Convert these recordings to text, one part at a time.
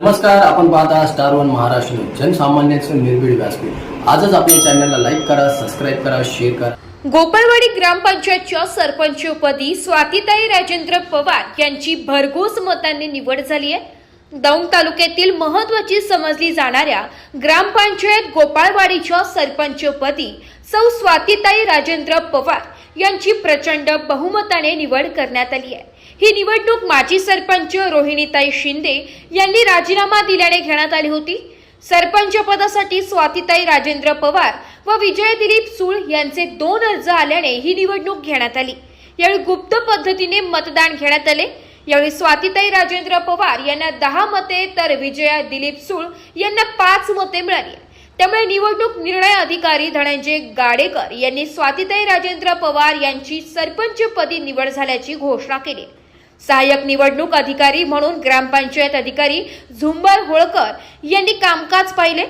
नमस्कार आपण पाहता स्टार वन महाराष्ट्र जनसामान्यांचं निर्भीड व्यासपीठ. आजच आपल्या चॅनलला लाईक करा सबस्क्राईब करा शेअर करा. गोपाळवाडी ग्रामपंचायतच्या सरपंचपदी स्वातीताई राजेंद्र पवार यांची भरघोस मतांनी निवड झाली आहे. दौंड तालुक्यातील महत्वाची समजली जाणाऱ्या ग्रामपंचायत गोपाळवाडीच्या सरपंचपदी सौ स्वातीताई राजेंद्र पवार यांची प्रचंड बहुमताने निवड करण्यात आली आहे. ही निवडणूक माजी सरपंच रोहिणीताई शिंदे यांनी राजीनामा दिल्याने घेण्यात आली होती. सरपंच पदासाठी स्वातीताई राजेंद्र पवार व विजय दिलीप सूळ यांचे दोन अर्ज आल्याने ही निवडणूक घेण्यात आली. यावेळी गुप्त पद्धतीने मतदान घेण्यात आले. यावेळी स्वातीताई राजेंद्र पवार यांना दहा मते तर विजया दिलीप सूळ यांना पाच मते मिळाली. त्यामुळे निवडणूक निर्णय अधिकारी धनंजय गाडेकर यांनी स्वातीताई राजेंद्र पवार यांची सरपंचपदी निवड झाल्याची घोषणा केली. सहाय्यक निवडणूक अधिकारी म्हणून ग्रामपंचायत अधिकारी झुंबर होळकर यांनी कामकाज पाहिले.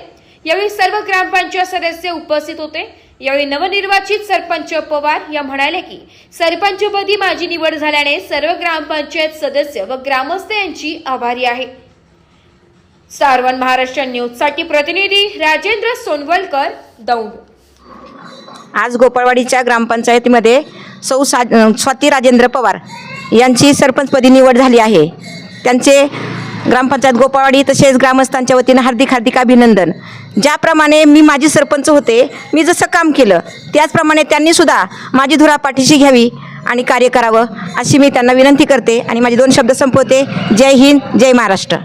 यावेळी सर्व ग्रामपंचायत सदस्य उपस्थित होते. यावेळी नवनिर्वाचित सरपंच पवार या म्हणाले की सरपंचपदी माझी निवड झाल्याने सर्व ग्रामपंचायत सदस्य व ग्रामस्थ यांची आभारी आहे. सारवण महाराष्ट्र न्यूजसाठी प्रतिनिधी राजेंद्र सोनवलकर दौंड. आज गोपाळवाडीच्या ग्रामपंचायतीमध्ये सौ सा स्वाती राजेंद्र पवार यांची सरपंचपदी निवड झाली आहे. त्यांचे ग्रामपंचायत गोपाळवाडी तसेच ग्रामस्थांच्या वतीनं हार्दिक हार्दिक अभिनंदन. ज्याप्रमाणे मी माझी सरपंच होते मी जसं काम केलं त्याचप्रमाणे त्यांनीसुद्धा माझी धुरा पाठीशी घ्यावी आणि कार्य करावं अशी मी त्यांना विनंती करते आणि माझे दोन शब्द संपवते. जय हिंद जय महाराष्ट्र.